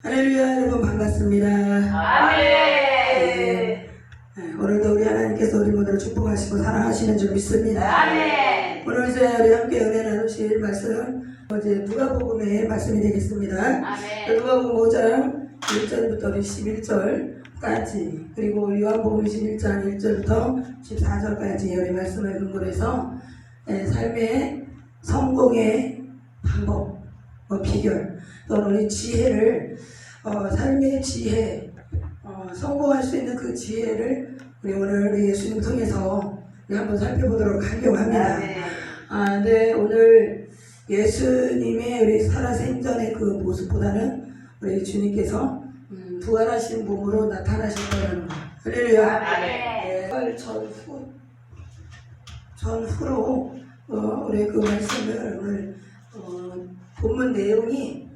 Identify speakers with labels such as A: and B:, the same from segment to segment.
A: 할렐루야 여러분 반갑습니다.
B: 아멘.
A: 네, 오늘도 우리 하나님께서 우리 모두를 축복하시고 사랑하시는 줄 믿습니다.
B: 아멘.
A: 오늘 이제 우리 함께 은혜 나누실 말씀은 어제 누가복음의 말씀이 되겠습니다.
B: 아멘.
A: 누가복음 5장 1절부터 11절까지 그리고 요한복음 21장 1절부터 14절까지 우리 말씀을 근거로 해서 예, 삶의 성공의 방법, 뭐 비결 우리 지혜를 어, 삶의 지혜 어, 성공할 수 있는 그 지혜를 우리 오늘 우리 예수님 통해서 우리 한번 살펴보도록 하려고 합니다.
B: 아,
A: 네, 오늘 예수님의 우리 살아생전의 그 모습보다는 우리 주님께서 음, 부활하신 몸으로 나타나실 거라는 거. 할렐루야.
B: 아멘.
A: 네, 부활 전후, 전후로 어, 우리 그 말씀을 오늘 어, 본문 내용이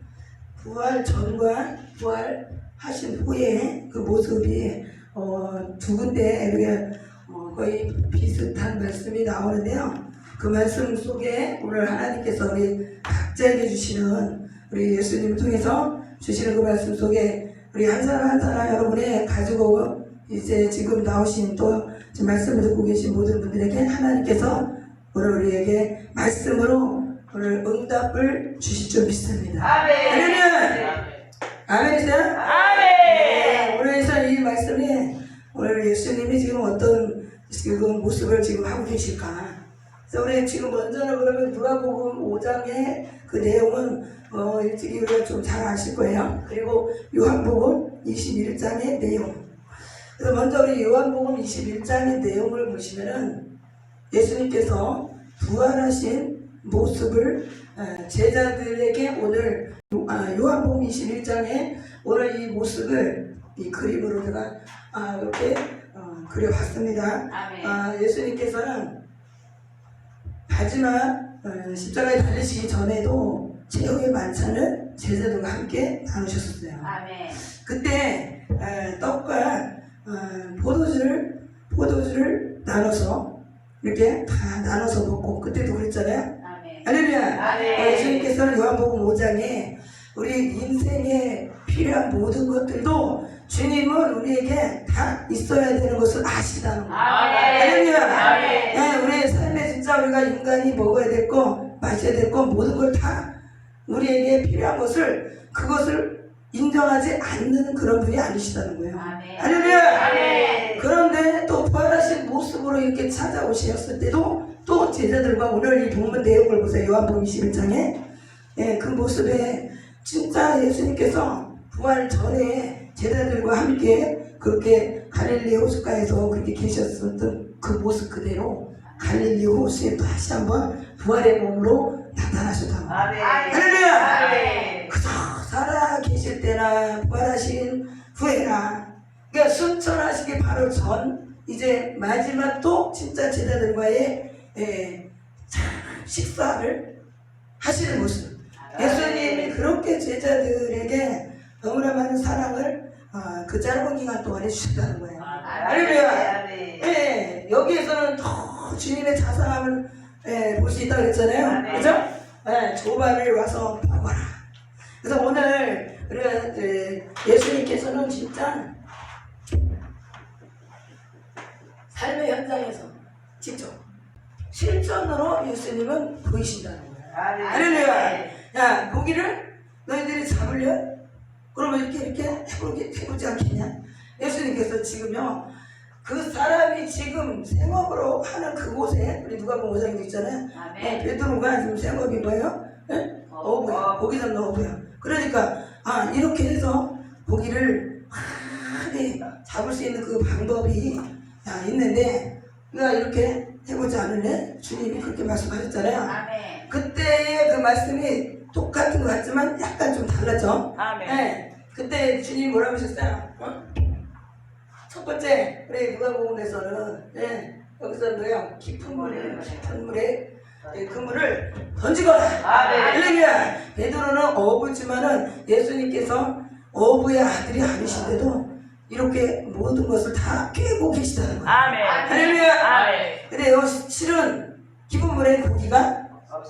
A: 부활 전과 부활하신 후에 그 모습이 어, 두 군데 어, 거의 비슷한 말씀이 나오는데요. 그 말씀 속에 오늘 하나님께서 우리 각자에게 주시는 우리 예수님을 통해서 주시는 그 말씀 속에 우리 한 사람 한 사람 여러분의 가지고 이제 지금 나오신 또 지금 말씀을 듣고 계신 모든 분들에게 하나님께서 오늘 우리에게 말씀으로 오늘 응답을 주실 줄 믿습니다.
B: 아멘.
A: 할렐루야! 아멘이세요? 네,
B: 아멘.
A: 오늘에서 이 말씀에 오늘 예수님이 지금 어떤 지금 모습을 지금 하고 계실까? 그래서 우리 지금 먼저는 그러면 누가복음 5장의 그 내용은 어, 일찍이 우리가 좀 잘 아실 거예요. 그리고 요한복음 21장의 내용. 그래서 먼저 우리 요한복음 21장의 내용을 보시면은 예수님께서 부활하신 모습을 어, 제자들에게 오늘 요- 아, 요한복음 21장에 오늘 이 모습을 이 그림으로 제가 아, 이렇게 어, 그려봤습니다.
B: 아,
A: 예수님께서는 마지막 어, 십자가에 달리시기 전에도 최후의 만찬을 제자들과 함께 나누셨었어요.
B: 아멘.
A: 그때 어, 떡과 어, 포도주를 포도주를 나눠서 이렇게 다 나눠서 먹고 그때도 그랬잖아요. 할렐루야.
B: 아멘.
A: 어, 예수님께서는 요한복음 5장에 우리 인생에 필요한 모든 것들도 주님은 우리에게 다 있어야 되는 것을 아시다는 거예요.
B: 아멘.
A: 할렐루야.
B: 아멘.
A: 네, 우리의 삶에 진짜 우리가 인간이 먹어야 될 거, 마셔야 될 거, 모든 걸 다 우리에게 필요한 것을 그것을 인정하지 않는 그런 분이 아니시다는 거예요.
B: 아멘.
A: 할렐루야.
B: 아멘.
A: 그런데 또 부활하신 모습으로 이렇게 찾아오셨을 때도 또 제자들과 오늘 이 본문 내용을 보세요. 요한복음 21장에 예, 그 모습에 진짜 예수님께서 부활 전에 제자들과 함께 그렇게 갈릴리 호숫가에서 그렇게 계셨었던 그 모습 그대로 갈릴리 호수에 다시 한번 부활의 몸으로.
B: 아멘.
A: 할렐루야.
B: 아멘.
A: 그저 살아 계실 때나 부활하신 후에나 그러니까 순천하시기 바로 전 이제 마지막 또 진짜 제자들과의 예, 참 식사를 하시는 모습 예수님이 그렇게 제자들에게 너무나 많은 사랑을 아, 그 짧은 기간 동안 해주셨다는 거예요 할렐루야.
B: 아멘.
A: 예, 여기에서는 더 주님의 자상함을 예, 볼 수 있다고 그랬잖아요.
B: 아멘.
A: 그죠? 예, 조반을 와서 보거라. 그래서 오늘 예수님께서는 진짜 삶의 현장에서 직접 실전으로 예수님은 보이신다는 거예요.
B: 아멘.
A: 할렐루야. 야, 고기를 너희들이 잡으려? 그러면 이렇게 이렇게 해보지, 해보지 않겠냐? 예수님께서 지금요, 그 사람이 지금 생업으로 하는 그곳에, 우리 누가 보면 오장도 있잖아요. 어,
B: 아멘.
A: 베드로가 지금 생업이 뭐예요? 예? 어부야. 고기 잡는 어부야. 그러니까, 아, 이렇게 해서 고기를 많이 잡을 수 있는 그 방법이 야, 있는데, 우리가 이렇게 해 보지 않을래? 주님이 그렇게 말씀하셨잖아요.
B: 아멘.
A: 그때의 그 말씀이 똑같은 것 같지만 약간 좀 달랐죠.
B: 아멘.
A: 네. 그때 주님 뭐라고 하셨어요? 어? 첫 번째, 우리 누가복음에서는 네, 여기서 뭐요? 깊은 물에, 깊은 물에 예, 그물을 던지거라. 할렐루야. 베드로는 어부지만은 예수님께서 어부의 아들이 아니신데도 이렇게 모든 것을 다 깨고 계시다는 거예요.
B: 아멘.
A: 할렐루야.
B: 아멘.
A: 근데 요 실은 깊은 물에 고기가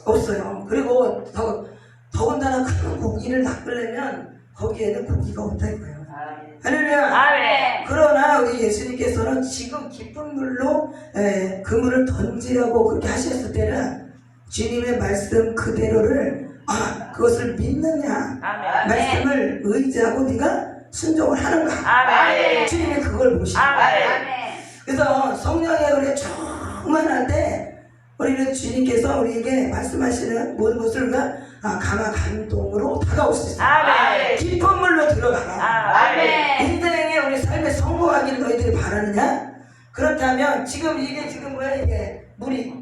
A: 없어요. 그리고 더, 더군다나 큰 고기를 낚으려면 거기에는 고기가 온다 이거예요.
B: 아멘.
A: 할렐루야.
B: 아멘.
A: 그러나 우리 예수님께서는 지금 깊은 물로 에, 그물을 던지라고 그렇게 하셨을 때는 주님의 말씀 그대로를 아 그것을 믿느냐
B: 아멘.
A: 말씀을 의지하고 네가 순종을 하는가
B: 아멘.
A: 주님이 그걸 거예요.
B: 아멘.
A: 그래서 성령의 우리 충만할 때 우리는 주님께서 우리에게 말씀하시는 모든 것을 우리가 아, 감화 감동으로 다가올 수 있어요.
B: 아멘.
A: 깊은 물로 들어가라.
B: 아멘.
A: 인생에 우리 삶에 성공하기를 너희들이 바라느냐? 그렇다면 지금 이게 지금 뭐야 이게 물이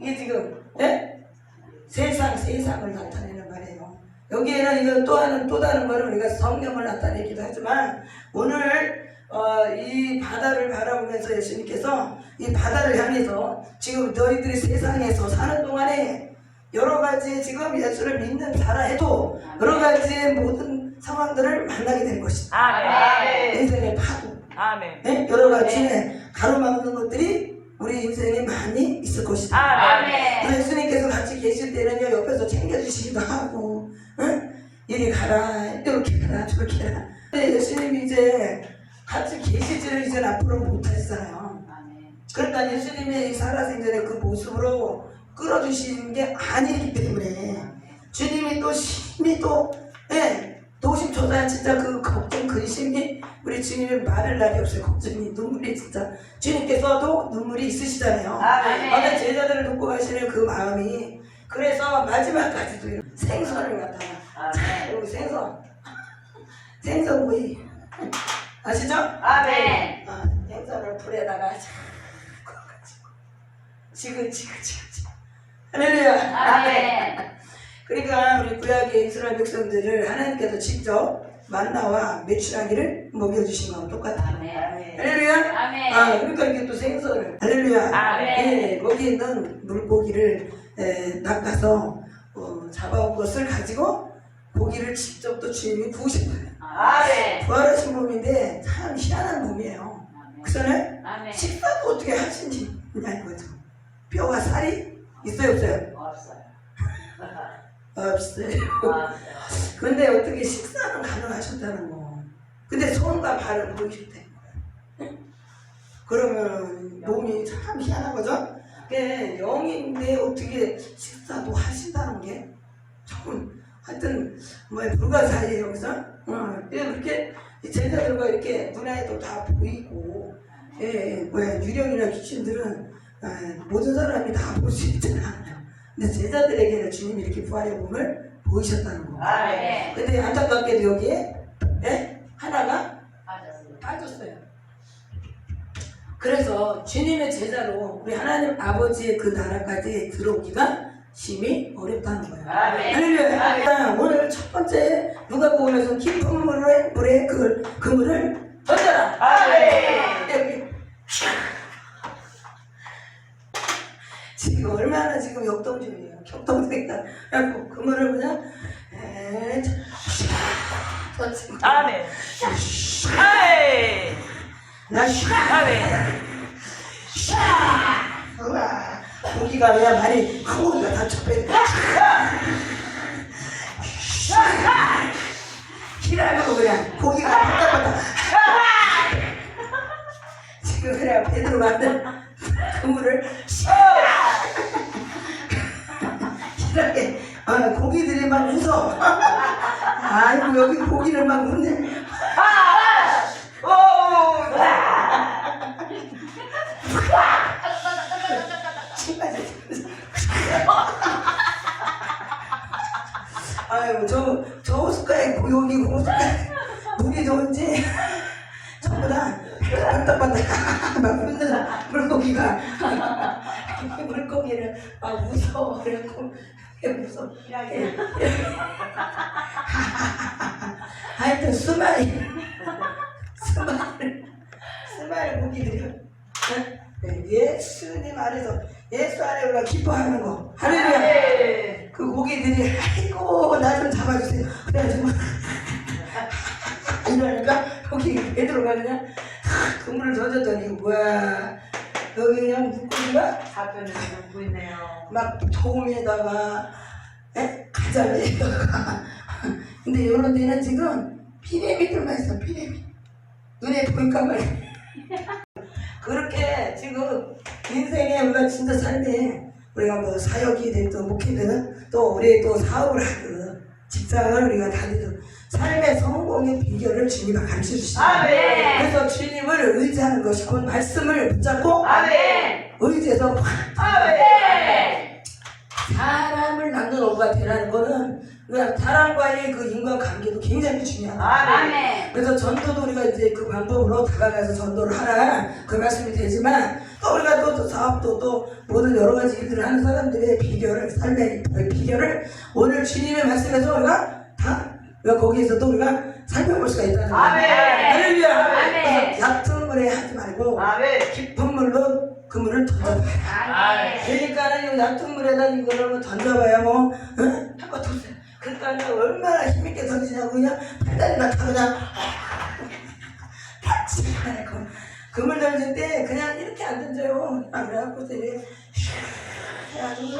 A: 이게 지금 예? 세상 세상을 나타내는. 여기에는 이거 또 하는 또 다른 거는 우리가 성령을 나타내기도 하지만 오늘 어, 이 바다를 바라보면서 예수님께서 이 바다를 향해서 지금 너희들이 세상에서 사는 동안에 여러 가지 지금 예수를 믿는 자라 해도 여러 가지의 모든 상황들을 만나게 될 것이다.
B: 아멘.
A: 인생의 파도,
B: 아멘.
A: 네? 여러 가지 가로막는 것들이 우리 인생에 많이 있을 것이다.
B: 아멘.
A: 예수님께서 같이 계실 때는요 옆에서 챙겨주시기도 하고, 응? 이리 가라, 이렇게 가라, 저렇게 가라. 근데 예수님이 이제 같이 계시지를 이제 앞으로.
B: 아멘.
A: 그러니까 예수님의 이 살아생전의 그 모습으로 끌어주시는 게 아니기 때문에 주님이 또 심히 또 예, 도심초사한 진짜 그 걱정 근심이 우리 주님의 말을 날이 없어요 걱정이 눈물이 진짜 주님께서도 눈물이 있으시잖아요
B: 아멘.
A: 어떤 제자들을 놓고 가시는 그 마음이 그래서 마지막까지도 생선을 갖다가
B: 아멘.
A: 여기 생선 생선구이 아시죠?
B: 아멘.
A: 아, 생선을 불에다가 자 구워가지고 지글지글지글 할렐루야
B: 아멘.
A: 그러니까 우리 구약의 이스라엘 백성들을 하나님께서 직접 만나와 메추라기를 먹여주신 거하고 똑같아요
B: 아멘.
A: 할렐루야
B: 아멘.
A: 아 그러니까 이게 또 생선을 할렐루야
B: 아멘.
A: 예, 거기 있는 물고기를 에, 낚아서 어, 잡아온 것을 가지고 고기를 직접 또 주님이 구우신 거예요
B: 아멘.
A: 부활하신 몸인데 참 희한한 몸이에요 그전에
B: 아멘.
A: 식사도 어떻게 하신지 이거죠 뼈와 살이 있어요 없어요?
B: 없어요.
A: 없어요
B: 없어요.
A: 근데 어떻게 식사는 가능하셨다는 거 근데 손과 발을 보이셨대 그러면 몸이 참 희한한 거죠 그게 영인데 어떻게 식사도 하신다는 게 조금 하여튼 뭐 불가사의예요 그래서 어, 이렇게 제자들과 이렇게 눈에도 다 보이고 예, 예, 뭐야 유령이나 귀신들은 아, 모든 사람이 다 볼 수 있잖아. 근데 제자들에게는 주님이 이렇게 부활의 몸을 보이셨다는 거.
B: 아멘.
A: 근데 안타깝게도 여기에 예? 하나가
B: 맞았어요.
A: 빠졌어요. 그래서 주님의 제자로 우리 하나님 아버지의 그 나라까지 들어오기가 심히 어렵다는 거예요. 할렐루야. 자, 오늘 첫 번째 누가 보면서 깊은 물에 물에 그 그물을 던져라.
B: 아멘.
A: 여기. 지금 얼마나 지금 역동 중이에요. 격동생이다. 그래갖고 그물을 그냥 에 던지고
B: 아멘. 아멘.
A: 나
B: 아멘.
A: 우와, 고기가 그냥 많이 큰 고기가 다 쳤대. 기라고 그냥 고기가 바닥바닥. 지금 그래 베드로 만든 그물을 기라게 아, 고기들이 막 웃어. 아이고 여기 고기를 막 웃네. 왜 예. 하여튼 수많이 수많이 수많은 고기들이 네, 예수님 안에서 예수 안에 우리가 기뻐하는 거 할렐루야
B: 아멘.
A: 그 고기들이 아이고 나 좀 잡아주세요. 그래가지고 이러니까 거기 베드로가 그냥 그물을 던졌더니 뭐야 여기 그냥 물고기가
B: 사편을 듣고 있네요.
A: 막 도움에다가 에? 가자미에다가 근데 이런 데는 지금 피레미들만 있어 피레미 눈에 보일까 말이야 그렇게 지금 인생에 우리가 진짜 삶에 우리가 뭐 사역이 됐든 목회든 또 우리 또 사업을 하든 직장을 우리가 다니든 삶의 성공의 비결을 주님이 가르쳐 주시다. 그래서 주님을 의지하는 것이 곧 말씀을 붙잡고
B: 아멘.
A: 의지해서
B: 아멘.
A: 사람을 낳는 어부가 되라는 거는 그냥 사람과의 그 인간관계도 굉장히 중요하다.
B: 아멘.
A: 그래서 전도도 우리가 이제 그 방법으로 다가가서 전도를 하라 그 말씀이 되지만 또 우리가 또, 또 사업도 또 모든 여러 가지 일들을 하는 사람들의 비결을 삶의 비결을 오늘 주님의 말씀에서 우리가 다 우리가 거기에서 또 우리가 살펴볼 수가 있다는 거예요.
B: 아멘.
A: 할렐루야.
B: 아멘.
A: 그래서 얕은 물에 하지 말고
B: 아멘.
A: 깊은 물로 그물을 던져봐라.
B: 아멘.
A: 그러니까는 이 얕은 물에다 이거를 뭐 던져봐야 뭐 응? 한 것도 없어요. 그러니까 얼마나 힘있게 던지냐고 그냥 팔다리만 타 그냥 팍치 하고 그물 던질 때 그냥 이렇게 안 던져요. 아 그래갖고 이제 해가지고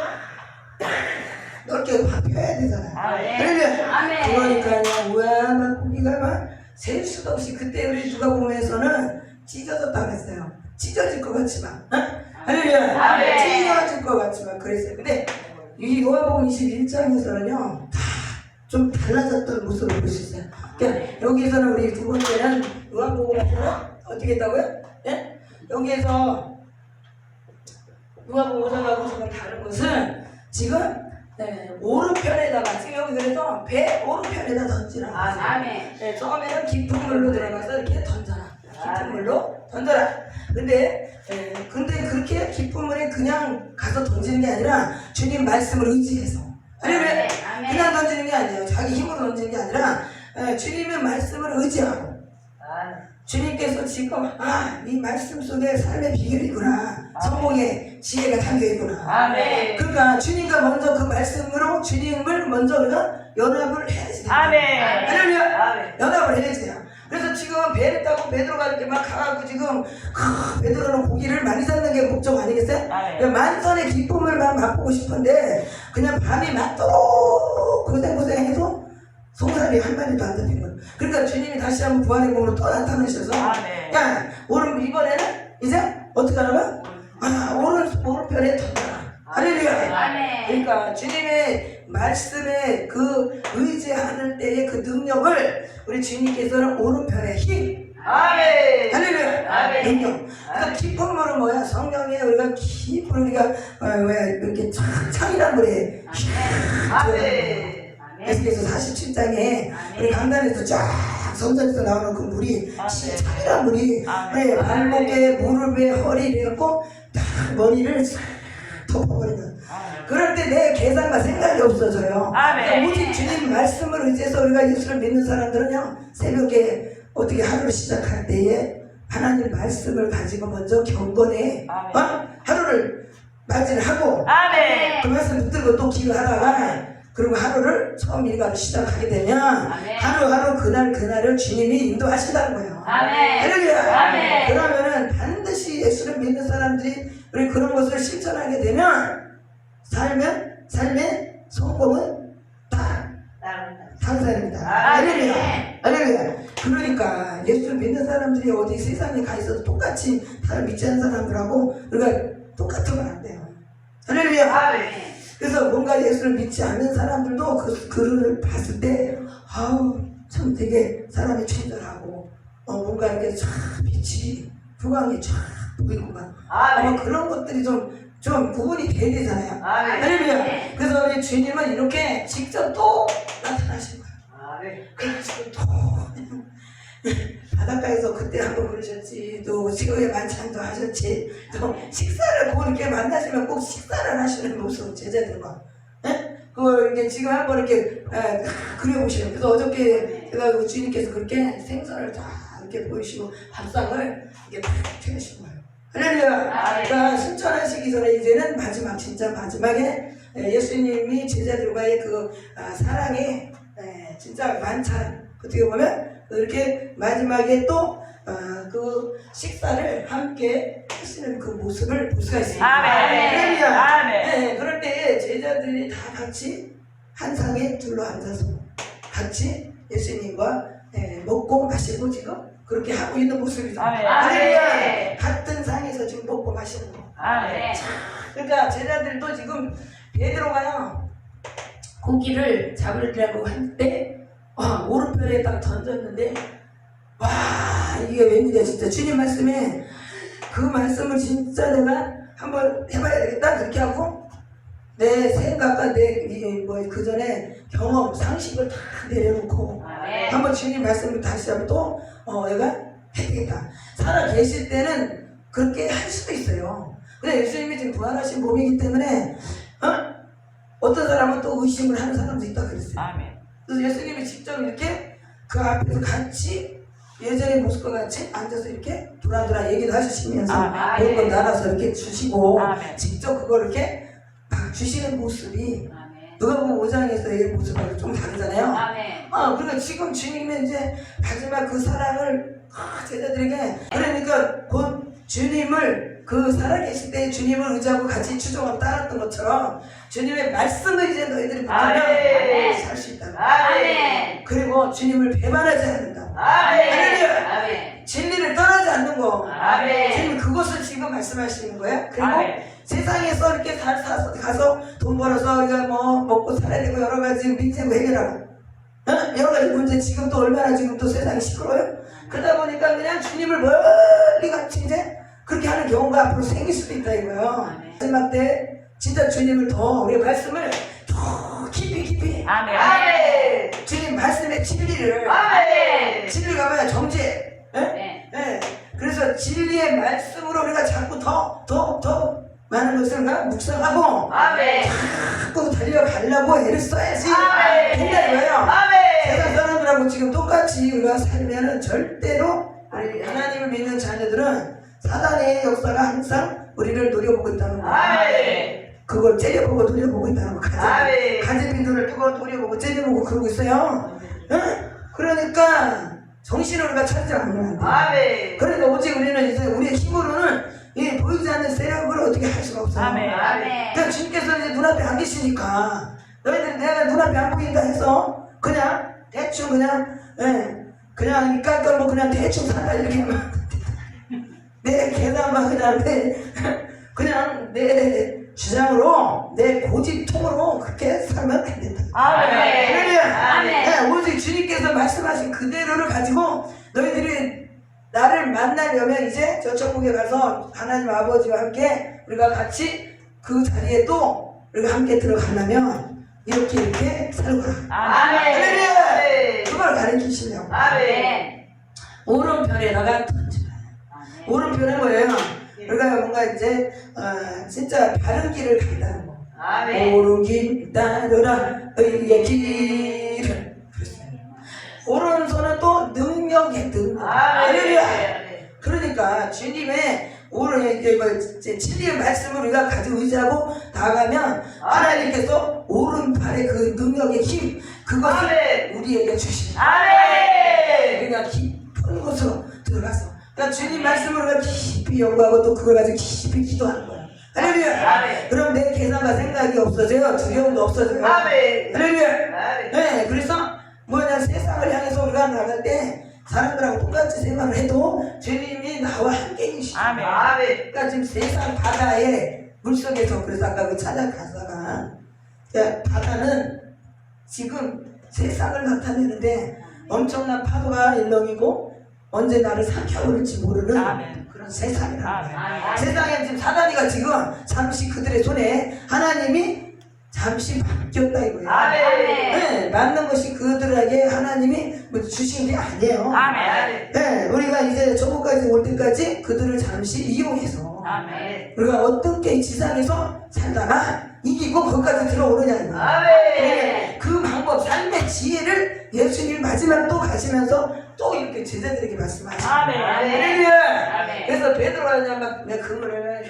A: 넓게 확 펴야 되잖아요.
B: 아멘.
A: 그러면
B: 아멘.
A: 그러니까요 우와 막 고기가 막셀 수도 없이 그때 우리 누가 보면서는 찢어졌다고 했어요. 찢어질 것 같지만 어? 할렐루야
B: 아멘.
A: 찢어질 것 같지만 그랬어요. 근데 이 요한복음 21장에서는요 다좀 달라졌던 모습을 볼 수 있어요. 그러니까 여기서는 우리 두 번째는 요한복음에서는 어떻게 했다고요? 예? 여기에서 요한복음 5장하고 조금 다른 것은 지금 네, 오른편에다가 지금 여기 그래서 배 오른편에다 던지라.
B: 아멘.
A: 네, 처음에는 깊은 물로 들어가서 이렇게 던져라. 깊은 물로 던져라. 근데 에, 근데 그렇게 물에 그냥 가서 던지는 게 아니라 주님 말씀을 의지해서.
B: 아멘.
A: 그냥 던지는 게 아니에요. 자기 힘으로 던지는 게 아니라 에, 주님의 말씀을 의지하고 주님께서 지금 아, 이 말씀 속에 삶의 비결이구나. 성공의 지혜가 담겨 있구나.
B: 아멘.
A: 그러니까 주님과 먼저 그 말씀으로 주님을 먼저 우리가 연합을 해야지.
B: 아멘.
A: 할렐루야.
B: 아멘.
A: 연합을 해야지 돼요. 그래서 지금 배를 타고 베드로가 이렇게 막 가갖고 지금 크, 베드로는 고기를 많이 잡는 게 목적 아니겠어요?
B: 아멘.
A: 만선의 기쁨을 막 맛보고 싶은데 그냥 밤이 맞도록 고생고생해도 송사리 한 마리도 안 잡힌 거예요. 그러니까 주님이 다시 한번 부활의 몸으로 또 나타나셔서
B: 아멘.
A: 야 오늘 이번에는 이제 어떻게 하라고? 아 오른 오른편에 던져라. 할렐루야.
B: 아멘.
A: 그러니까 주님의 말씀에 그 의지하는 때의 그 능력을 우리 주님께서는 오른편에 힘
B: 아멘.
A: 할렐루야.
B: 아멘.
A: 능력. 그러니까 깊은 물은 뭐야? 성경에 우리가 깊은 우리가 어, 왜 이렇게 창, 창이란 물에
B: 아멘.
A: 에스겔서 47장에 우리 강단에서 쫙 성전에서 나오는 그 물이. 창이란 물이. 네, 발목에 무릎에 허리 이래갖고 딱 머리를 싹 덮어버리는 그럴 때 내 계산과 생각이 없어져요.
B: 아멘.
A: 그러니까 오직 주님 말씀을 의지해서 우리가 예수를 믿는 사람들은요 새벽에 어떻게 하루를 시작할 때에 하나님 말씀을 가지고 먼저 경건에. 어? 하루를 맞이를 하고
B: 아멘.
A: 그 말씀 붙들고 또 기도하다가 그리고 하루를 처음 일과를 시작하게 되면
B: 아멘.
A: 하루하루 그날 그날을 주님이 인도하신다는 거예요.
B: 아멘.
A: 할렐루야.
B: 아멘.
A: 그러면은 반드시 예수를 믿는 사람들이 우리 그런 것을 실천하게 되면 삶은 삶의 성공은 다 당사입니다.
B: 아멘.
A: 할렐루야. 할렐루야. 그러니까 예수를 믿는 사람들이 어디 세상에 가 있어도 똑같이 다른 믿지 않는 사람들하고 우리가 똑같으면 안 돼요. 할렐루야.
B: 아멘.
A: 그래서 뭔가 예수를 믿지 않는 사람들도 그 글을 봤을 때 아우 참 되게 사람이 친절하고 어, 뭔가 이렇게 참 빛이 후광이 쫙 보이고만 아마
B: 아멘.
A: 그런 것들이 좀, 좀 구분이 돼야 되잖아요.
B: 아멘.
A: 할렐루야. 그래서 우리 주님은 이렇게 직접 또 나타나신 거예요.
B: 아멘.
A: 그래서 지금 또 바닷가에서 그때 한번 그러셨지 또 지금의 만찬도 하셨지 또 식사를 곧 이렇게 만나시면 꼭 식사를 하시는 모습 제자들과 예? 그걸 이렇게 지금 한번 이렇게 에, 그려보시는 그래서 어저께 제가 그 주님께서 그렇게 생선을 다 이렇게 보이시고 밥상을 이렇게 탁 차리신 거예요 할렐루야 그러니까 실천하시기 전에 이제는 마지막 진짜 마지막에 에, 예수님이 제자들과의 그 아, 사랑의 에, 진짜 만찬 어떻게 보면 이렇게 마지막에 또 그 식사를 함께 하시는 그 모습을 볼 수가 있습니다.
B: 아멘. 아멘.
A: 네, 그럴 때 제자들이 다 같이 한 상에 둘러 앉아서 같이 예수님과 예, 먹고 마시고 지금 그렇게 하고 있는 모습이죠.
C: 아멘.
A: 할렐루야.
B: 아멘.
A: 같은 상에서 지금 먹고 마시는 거.
C: 아멘.
A: 그러니까 제자들도 지금 베드로가요 고기를 잡으려고 할때 어, 오른편에 딱 던졌는데 와 이게 웬일이야 진짜 주님 말씀에 그 말씀을 진짜 내가 한번 해봐야 되겠다 그렇게 하고 내 생각과 내뭐그 전에 경험 상식을 다 내려놓고
B: 아멘.
A: 한번 주님 말씀을 다시 한번 또 어, 내가 해야 되겠다. 살아 계실 때는 그렇게 할 수도 있어요. 근데 예수님이 지금 부활하신 몸이기 때문에 어? 어떤 사람은 또 의심을 하는 사람도 있다 그랬어요.
C: 아멘.
A: 그래서 예수님이 직접 이렇게 그 앞에서 같이 예전의 모습과 같이 앉아서 이렇게 도란도란 얘기를 하시면서
C: 아멘.
A: 먹은 나눠서 이렇게 주시고
C: 아멘.
A: 직접 그걸 이렇게 막 주시는 모습이
B: 아멘.
A: 누가복음 5장에서의 모습하고 좀 다르잖아요.
B: 아멘.
A: 아, 그러니까 지금 주님의 이제 마지막 그 사랑을 아, 제자들에게 그러니까 곧 주님을 그 살아계실 때 주님을 의지하고 같이 추종하고 따랐던 것처럼 주님의 말씀을 이제 너희들이
B: 아멘.
A: 붙들면 살수 있다.
B: 아멘.
A: 그리고 주님을 배반하지 않는다.
B: 아멘. 아멘.
A: 진리를 떠나지 않는 거.
B: 아멘.
A: 그것을 지금 말씀하시는 거예요. 그리고
C: 아멘.
A: 세상에서 이렇게 살, 사, 가서 돈 벌어서 우리가 뭐 먹고 살아야 되고 여러 가지 민생 해결하고 어? 여러 가지 문제 지금 또 얼마나 지금 또 세상이 시끄러워요? 그러다 보니까 그냥 주님을 멀리 같이 이제 그렇게 하는 경우가 앞으로 생길 수도 있다 이거예요.
B: 아멘.
A: 마지막 때 진짜 주님을 더 우리의 말씀을 더 깊이 깊이
C: 아멘.
B: 아멘.
A: 주님 말씀의 진리를
B: 아멘.
A: 진리가 뭐야 정죄 예?
B: 네.
A: 예. 그래서 진리의 말씀으로 우리가 자꾸 더 더 더 많은 것을 묵상하고
B: 아멘.
A: 자꾸 달려가려고 애를 써야지
B: 아멘.
A: 된다 이거예요. 세상
B: 아멘.
A: 사람들하고 지금 똑같이 우리가 살면은 절대로 우리 하나님을 믿는 자녀들은 사단의 역사가 항상 우리를 노려보고 있다는 거.
B: 아멘.
A: 그걸 째려보고 노려보고 있다는 거. 가진,
B: 아멘.
A: 가진 민들을 뜨고 노려보고 째려보고 그러고 있어요. 응? 그러니까 정신을 우리가 차리지 않으면 안 돼. 그러니까 오직 우리는 이제 우리의 힘으로는 이 보이지 않는 세력을 어떻게 할 수가 없어요.
C: 아멘.
B: 아멘.
A: 그러니까 주님께서 이제 눈앞에 안 계시니까 너희들이 내가 눈앞에 안 보인다 해서 그냥 대충 그냥 예 그냥 이깔깔 뭐 그냥 대충 살다 이렇게 내 계산만 그냥 내 그냥 내 주장으로 내 고집통으로 그렇게 살면 안 된다.
C: 아멘.
A: 할렐루야.
B: 아멘.
A: 예, 오직 주님께서 말씀하신 그대로를 가지고 너희들이 나를 만나려면 이제 저 천국에 가서 하나님 아버지와 함께 우리가 같이 그 자리에 또 우리가 함께 들어가려면 이렇게 이렇게 살거라.
C: 아멘.
A: 할렐루야.
B: 아멘.
A: 그걸 가르치시려고.
B: 아멘.
A: 오른편에다가 던져라. 오른편은 뭐예요? 우리가 뭔가 이제 어, 진짜 바른 길을 간다는 거.
B: 아멘.
A: 옳은 길 따르라 의의 길을. 오른손은 또 능력의 등
B: 아멘.
A: 그러니까 주님의 오른 이제 뭐 이제 진리의 말씀을 우리가 가지고 의지하고 나가면 하나님께서 오른팔의 그 능력의 힘 그것을
B: 아멘.
A: 우리에게 주시는
B: 아멘.
A: 우리가 깊은 곳으로 들어가서 그러니까 주님 말씀을 우리가 깊이 연구하고 또 그걸 가지고 깊이 기도하는 거야 할렐루야
B: 아멘.
A: 그럼 내 계산과 생각이 없어져요 두려움도 없어져요
B: 아멘.
A: 할렐루야
B: 아멘.
A: 네 그래서 뭐냐 세상을 향해서 우리가 나갈 때 사람들하고 똑같이 생각을 해도 주님이 나와 함께 계시죠
C: 아멘.
B: 아멘.
A: 그러니까 지금 세상 바다에 물속에서 그래서 아까 그 찾아가다가 야, 바다는 지금 세상을 나타내는데 엄청난 파도가 일렁이고 언제 나를 삼켜버릴지 모르는
C: 아멘.
A: 그런.
C: 아멘.
A: 세상에 지금 사단이가 지금 잠시 그들의 손에 하나님이 잠시 바뀌었다 이거예요
B: 아멘.
A: 네, 맞는 것이 그들에게 하나님이 뭐 주신 게 아니에요
C: 아멘.
A: 네, 우리가 이제 저거까지 올 때까지 그들을 잠시 이용해서
C: 아멘.
A: 우리가 어떻게 이 지상에서 살다가 이기고 거기까지 들어오느냐 이거예요.
B: 아멘.
A: 그 방법, 삶의 지혜를 예수님 마지막 또 가시면서 또 이렇게 제자들에게 말씀하시고
C: 아멘.
A: 할렐루야.
B: 아멘.
A: 그래서 베드로가 그냥 막 내가 그물을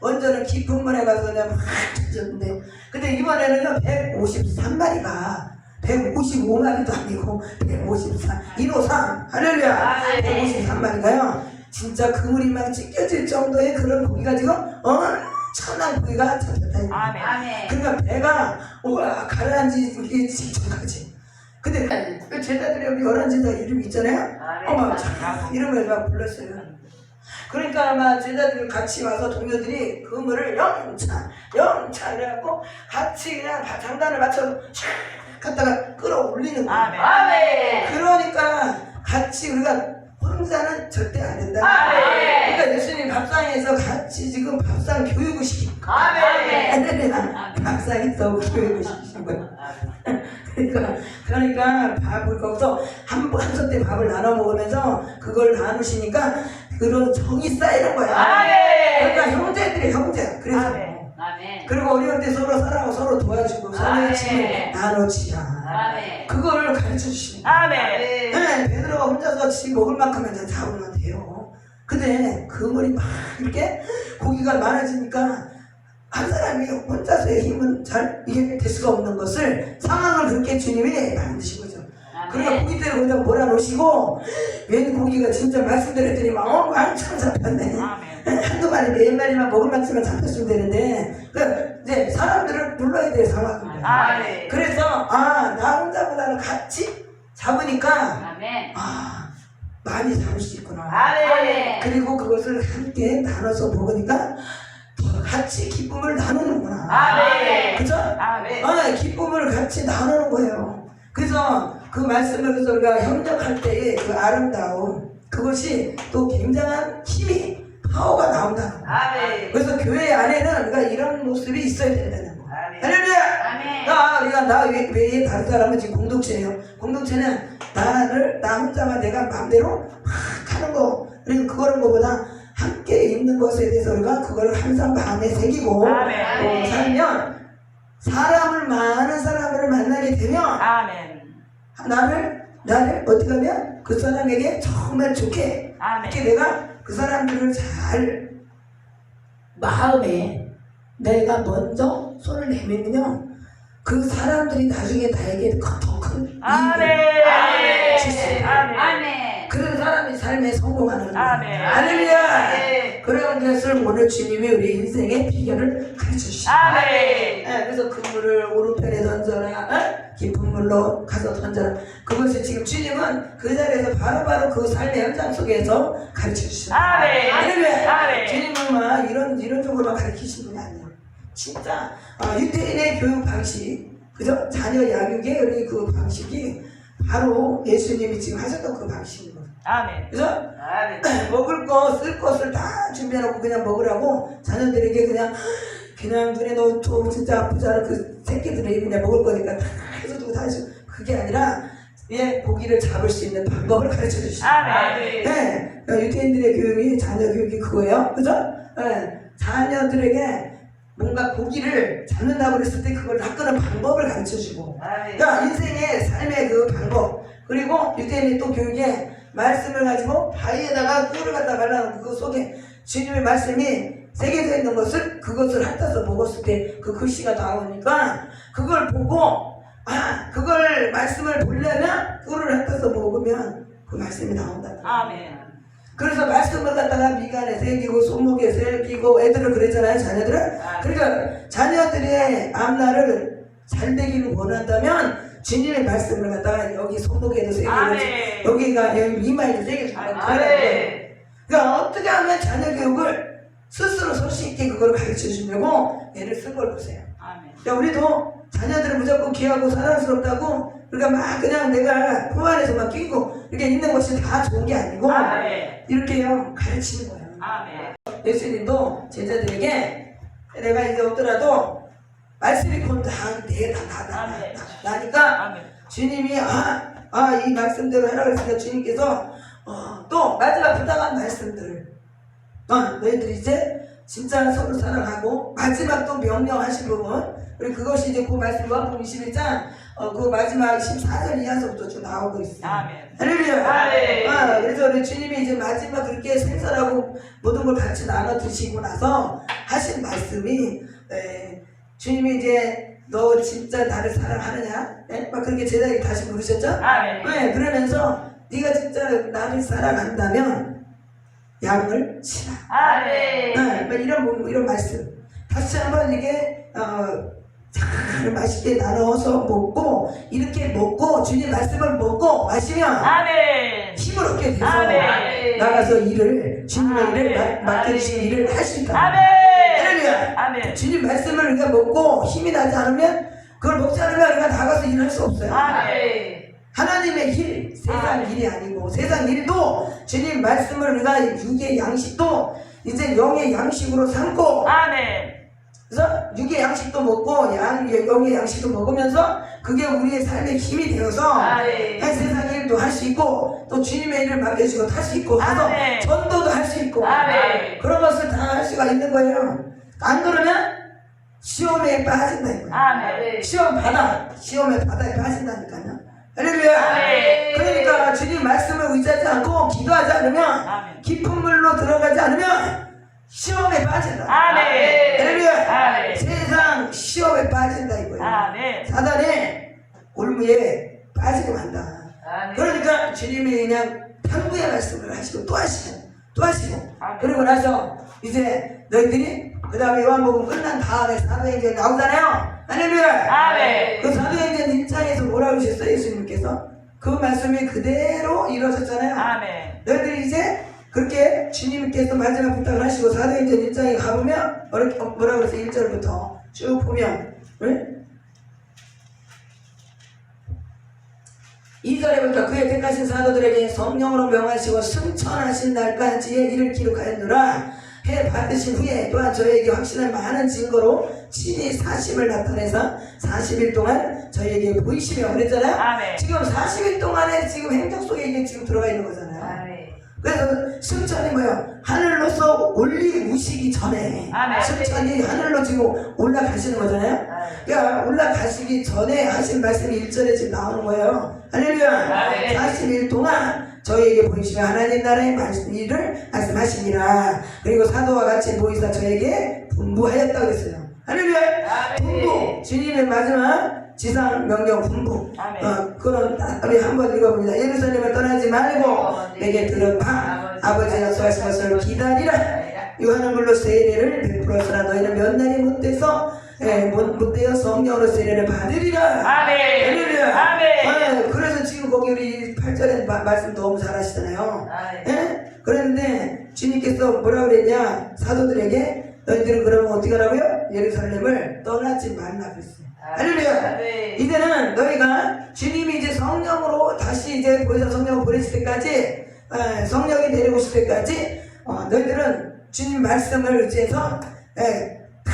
A: 원전은 깊은 물에 가서 그냥 막 던졌는데 근데 이번에는요 153마리가 155마리도 아니고 153 153 할렐루야
B: 아멘.
A: 153마리가요 진짜 그물이 막 찢겨질 정도의 그런 고기가 지금 엄 청난 고기가 잡혔다
C: 아멘.
B: 아멘.
A: 그러니까 배가 우와 가라앉기 직전까지 근데 그 제자들이 여기 열한 제자 이름 있잖아요. 어머 참 이름을 막 불렀어요. 그러니까 아마 제자들 같이 와서 동료들이 그물을 영차 영차 이래갖고 같이 그냥 다 장단을 맞춰서 샥 갖다가 끌어올리는 거예요.
B: 아멘. 아멘.
A: 그러니까 같이 우리가 혼자는 절대 안 된다.
B: 아멘.
A: 그러니까 예수님 밥상에서 같이 지금 밥상 교육을 시키는 거예요.
B: 아멘.
A: 할렐루야. 밥상에서 교육을 시키는 거예요. 그러니까 그러니까 밥을 거기서 한 한솥 때 밥을 나눠 먹으면서 그걸 나누시니까 그런 정이 쌓이는 거야. 그러니까
B: 아멘.
A: 형제들이 형제. 그래서
B: 아멘. 아멘.
A: 그리고 어려울 때 서로 사랑하고 서로 도와주고 서로의. 짐을 나눠지라.
B: 아멘.
A: 그거를 가르쳐 주시는 거예요.
B: 아멘.
A: 네, 베드로가 혼자서 지 먹을 만큼만 이제 잡으면 돼요. 근데 그물이 막 이렇게 고기가 많아지니까 한 사람이 혼자서의 힘은 잘될 수가 없는 것을 상황을 그렇게 주님이 만드신 거죠. 그러니까. 고기대로 거기다 몰아놓으시고 웬 고기가 진짜 말씀드렸더니 막 어, 왕창 잡혔네.
B: 아멘.
A: 한두 마리, 네 마리만 먹을 만큼만 잡혔으면 되는데 그 이제 사람들을 불러야 될 상황인 거야.
B: 아멘.
A: 그래서 아 나 혼자보다는 같이 잡으니까
B: 아멘.
A: 아 많이 잡을 수 있구나.
B: 아멘.
A: 그리고 그것을 함께 나눠서 먹으니까 더 같이 기쁨을 나누는구나.
B: 아멘.
A: 그죠?
B: 아멘.
A: 아, 기쁨을 같이 나누는 거예요. 그래서 그 말씀을 그래서 우리가 협력할 때의 그 아름다움 그것이 또 굉장한 힘이 파워가 거예요.
B: 아멘.
A: 그래서 교회 안에는 우리가 이런 모습이 있어야 된다는 거예요.
B: 아멘.
A: 할렐루야!
B: 아멘.
A: 나 우리가 나 외- 외에 다른 사람은 지금 공동체예요. 공동체는 나를 나 혼자만 내가 마음대로 막 하는 거 그리고 그거는 것보다 함께 있는 것에 대해서 우리가 그걸 항상 마음에 새기고
B: 아멘.
A: 어, 살면 사람을 많은 사람을 만나게 되면
B: 아멘.
A: 나를 나를 어떻게 하면 그 사람에게 정말 좋게
B: 아멘.
A: 이렇게 내가 그 사람들을 잘 마음에 내가 먼저 손을 내밀면요 그 사람들이 나중에 나에게 더큰
B: 아멘. 아멘.
C: 아멘.
A: 그런 사람이 삶에 성공하는 거예요.
B: 아멘.
A: 할렐루야
B: 아멘.
A: 그런 것을 오늘 주님이 우리 인생의 비결을 가르쳐 주시고
B: 아멘.
A: 예, 그래서 그물을 오른편에 던져라 어? 깊은 물로 가서 던져라 그것을 지금 주님은 그 자리에서 바로바로 그 삶의 현장 속에서 가르쳐 주셨어요
B: 아멘.
A: 할렐루야
B: 아멘.
A: 주님은 막 이런 이런 쪽으로만 가르치신 분이 아니에요 진짜 아, 유태인의 교육 방식 그죠 자녀 양육의 우리 그 방식이 바로 예수님이 지금 하셨던 그 거예요
B: 아멘.
A: 그죠
B: 아멘.
A: 먹을 거, 쓸 것을 다 준비해놓고 그냥 먹으라고 자녀들에게 그냥 그냥 눈에 넣고 진짜 아프지 않은 그 새끼들이 그냥 먹을 거니까 다 해줘도 다 해줘 그게 아니라 예, 고기를 잡을 수 있는 방법을 가르쳐 주시죠.
B: 아멘.
A: 예, 유태인들의 교육이 자녀 교육이 그거예요. 그죠? 예, 자녀들에게 뭔가 고기를 잡는다고 그랬을 때 그걸 낚는 방법을 가르쳐 주고
B: 아멘.
A: 그러니까 인생의 삶의 그 방법 그리고 유대인이 또 교육에 말씀을 가지고 바위에다가 꿀을 갖다 발라놓고 그 속에 주님의 말씀이 새겨져 있는 것을 그것을 핥아서 먹었을 때 그 글씨가 나오니까 그걸 보고 아 그걸 말씀을 보려면 꿀을 핥아서 먹으면 그 말씀이 나온다.
B: 아멘.
A: 그래서 말씀을 갖다가 미간에 새기고 손목에 새기고 애들을 그랬잖아요 자녀들을 그러니까 자녀들의 앞날을 잘 되기를 원한다면 주님의 말씀을 갖다가 여기 손목에도 새기고
B: 아멘.
A: 여기가 여기 이마에도 새겨주고 그래야 돼요.
B: 아멘.
A: 그러니까 어떻게 하면 자녀 교육을 스스로 소신 있게 그걸 가르쳐 주려고 애를 쓴 걸 보세요.
B: 아멘.
A: 야 우리도 자녀들을 무조건 귀하고 사랑스럽다고 우리가 막 그냥 내가 품 안에서 막 끼고 이렇게 있는 것이 다 좋은 게 아니고
B: 아멘.
A: 이렇게요 가르치는 거예요.
B: 아멘.
A: 예수님도 제자들에게 내가 이제 없더라도 말씀이
B: 아멘.
A: 나니까
B: 아멘.
A: 주님이 아 아 이 말씀대로 해라 그랬으니까 주님께서 어, 또 마지막 부탁한 말씀들 어, 너희들이 이제 진짜 서로 사랑하고 마지막 또 명령하신 부분 우리 그것이 이제 그 말씀 요한복음 21장 어, 그 마지막 14절 이하서부터 좀 나오고 있어요.
B: 아멘.
A: 할렐루야.
B: 아멘.
A: 아, 그래서 우리 주님이 이제 마지막 그렇게 생선하고 모든 걸 같이 나눠 드시고 나서 하신 말씀이 에, 주님이 이제 너 진짜 나를 사랑하느냐? 예? 막 그렇게 제자에게 다시 물으셨죠?
B: 아멘.
A: 네, 그러면서 네가 진짜 나를 사랑한다면 양을 치라.
B: 아멘.
A: 네, 막 이런 뭐- 이런 말씀. 다시 한번 이게 어, 잘 맛있게 나눠서 먹고 이렇게 먹고 주님 말씀을 먹고 마시면
B: 아멘.
A: 힘을 얻게 돼서
B: 아멘.
A: 나가서 일을 주님의
B: 아멘.
A: 일을 마- 맡겨주신 일을 할 수 있다.
B: 아멘.
A: 할렐루야.
B: 아멘.
A: 주님 말씀을 우리가 먹고 힘이 나지 않으면 그걸 먹지 않으면 우리가 나가서 일할 수 없어요.
B: 아멘.
A: 하나님의 일, 세상
B: 아멘.
A: 일이 아니고 세상 일도 주님 말씀을 우리가 육의 양식도 이제 영의 양식으로 삼고
B: 아멘.
A: 그래서 육의 양식도 먹고 양, 영의 양식도 먹으면서 그게 우리의 삶의 힘이 되어서
B: 아멘.
A: 세상 일도 할 수 있고 또 주님의 일을 맡겨주고 할 수 있고 가서
B: 아멘.
A: 전도도 할 수 있고
B: 아멘.
A: 그런 것을 다 할 수가 있는 거예요. 안 그러면 시험에 빠진다 이거예요.
B: 아멘.
A: 시험 바다, 시험의 바다에 빠진다니까요. 할렐루야.
B: 아멘.
A: 그러니까 주님 말씀을 의지하지 않고 기도하지 않으면
B: 아멘.
A: 깊은 물로 들어가지 않으면 시험에 빠진다.
B: 아멘.
A: 할렐루야.
B: 아멘.
A: 세상 시험에 빠진다 이거예요.
B: 아멘.
A: 사단의 올무에 빠지고 만다.
B: 아멘.
A: 그러니까 주님이 그냥 당부의 말씀을 하시고 또 하시고 또 하시고
B: 아멘.
A: 그리고 나서 이제 너희들이 그 다음에 요한복음 끝난 다음에 사도행전 나오잖아요. 할렐루야.
B: 아멘.
A: 그 사도행전 1장에서 뭐라고 하셨어요 예수님께서 그 말씀이 그대로 이루어졌잖아요
B: 아멘.
A: 너희들이 이제 그렇게 주님께서 마지막 부탁을 하시고 사도행전 1장에 가보면 뭐라- 어, 뭐라고 그랬어요 1절부터 쭉 보면 응? 2절에 보니까 그의 택하신 사도들에게 성령으로 명하시고 승천하신 날까지의 일을 기록하였노라 해 받으신 후에 또한 저에게 확신할 많은 증거로 친히 사심을 나타내서 40일 동안 저에게 보이시며 그랬잖아요
B: 아멘.
A: 지금 40일 동안에 지금 행적 속에 이게 지금 들어가 있는 거잖아요
B: 아멘.
A: 그래서 승천이 뭐야 하늘로서 올리우시기 전에
B: 아멘.
A: 승천이 하늘로 지금 올라가시는 거잖아요 그러니까 올라가시기 전에 하신 말씀이 1절에 지금 나오는 거예요. 할렐루야.
B: 아멘.
A: 40일 동안 저에게 보이시며 하나님 나라의 말씀 일을 말씀하시니라. 그리고 사도와 같이 보이사 저에게 분부하였다고 했어요. 할렐루야. 분부. 주님의 마지막 지상 명령 분부. 어, 그런 딱 우리 한번 읽어봅니다. 예루살렘을 떠나지 말고 내게 들어가 아버지 약속하신 것을 기다리라. 요한은 물로 세례를 베풀었으나 너희는 몇 날이 못 돼서 예, 못, 못 되어 성령으로 세례를 받으리라
B: 아멘.
A: 할렐루야
B: 아멘.
A: 예, 그래서 지금 거기 우리 8절에 마- 말씀 너무 잘하시잖아요
B: 아멘.
A: 예? 그런데 주님께서 뭐라 그랬냐 사도들에게 너희들은 그러면 어떻게 하라고요? 예루살렘을 떠나지 말라 그랬어요 할렐루야
B: 아멘.
A: 이제는 너희가 주님이 이제 성령으로 다시 이제 보혜사 성령을 보내실 때까지 에, 성령이 내려오실 때까지 어, 너희들은 주님 말씀을 의지해서 에, 다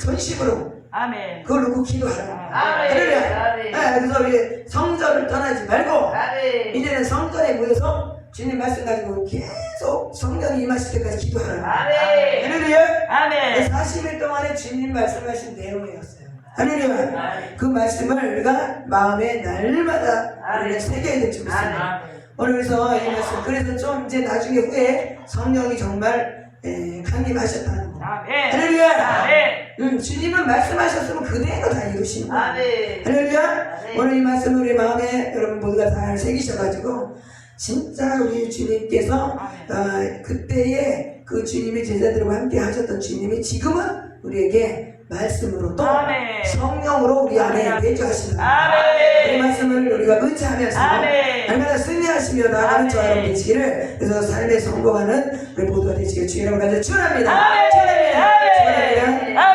A: 전심으로
B: 아멘.
A: 그걸 놓고 기도하라
B: 아멘.
A: 할렐루야
B: 아멘.
A: 에, 그래서 우리 성전을 떠나지 말고
B: 아멘.
A: 이제는 성전에 모여서 주님 말씀 가지고 계속 성령이 임하실 때까지 기도하라
B: 아멘.
A: 할렐루야
B: 아멘.
A: 40일 동안에 주님 말씀하신 내용이었어요. 할렐루야.
B: 아멘.
A: 그 말씀을 우리가 마음에 날마다
B: 아멘.
A: 새겨야 될 줄 믿습니다.
B: 아멘.
A: 오늘 그래서 이 말씀, 그래서 좀 이제 나중에 후에 성령이 정말 에, 강림하셨다는 거.
B: 아멘.
A: 할렐루야.
B: 아멘.
A: 음, 주님은 말씀하셨으면 그대로 다 이루시는 거예요.
B: 아멘.
A: 할렐루야.
B: 아멘.
A: 오늘 이 말씀을 우리 마음에 여러분 모두가 잘 새기셔가지고 진짜 우리 주님께서 어, 그때에 그 주님의 제자들과 함께 하셨던 주님이 지금은 우리에게 말씀으로 또
B: 아멘.
A: 성령으로 우리 안에. 내주하시는
B: 아멘.
A: 이 말씀을 우리가 의지하면서. 얼마나 승리하시며 나가는
B: 아멘.
A: 저 여러분 되시기를 그래서 삶에 성공하는 우리 모두가 되시길 주의 이름으로 간절히 축원합니다.
B: 아멘.
A: 축원합니다. 축원합니다.